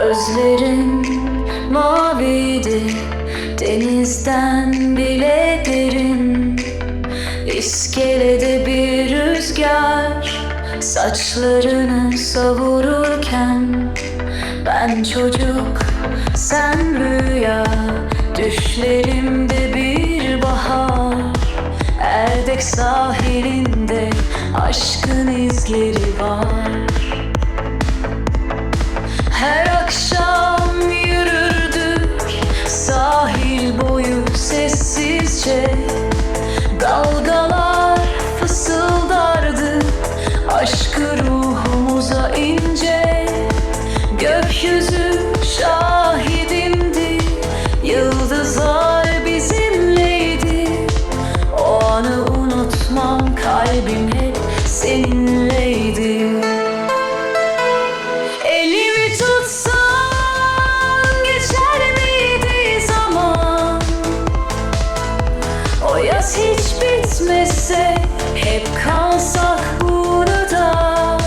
Gözlerin maviydi denizden bile derin. İskelede bir rüzgar saçlarını savururken Ben çocuk sen rüya düşlerimde bir bahar. Erdek sahilinde aşkın izleri var yaz hiç bitmese hep kalsak burada.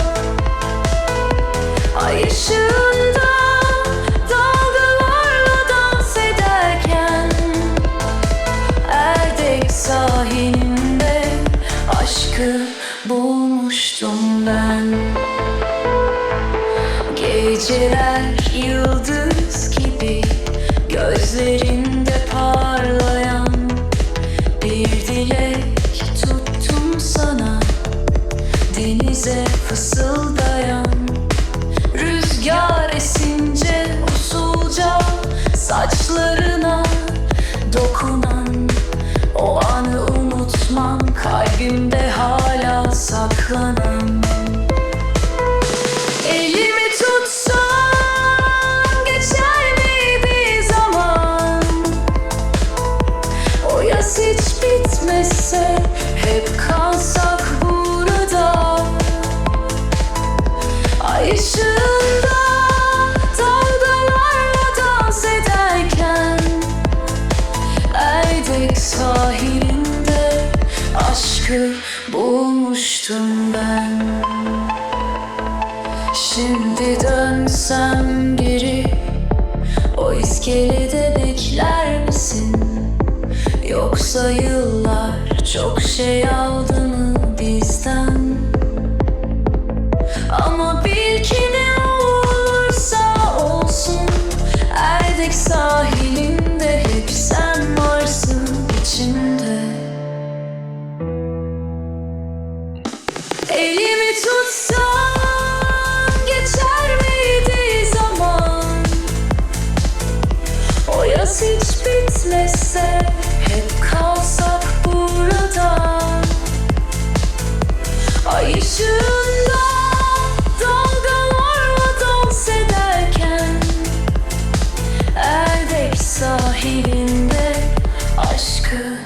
Ay ışığında dalgalarla dans ederken Erdek sahilinde aşkı bulmuştum ben. Geceler yıldız gibi gözlerinde denize fısıldayan rüzgar esince usulca saçlarına dokunan o anı unutmam kalbimde hala saklanan aşkı bulmuştum ben Şimdi dönsem geri O iskelede bekler misin? Yoksa yıllar çok şey aldı hiç bitmese hep kalsak burada. Ay ışığında dalgalarla dans ederken? Erdek sahilinde aşkı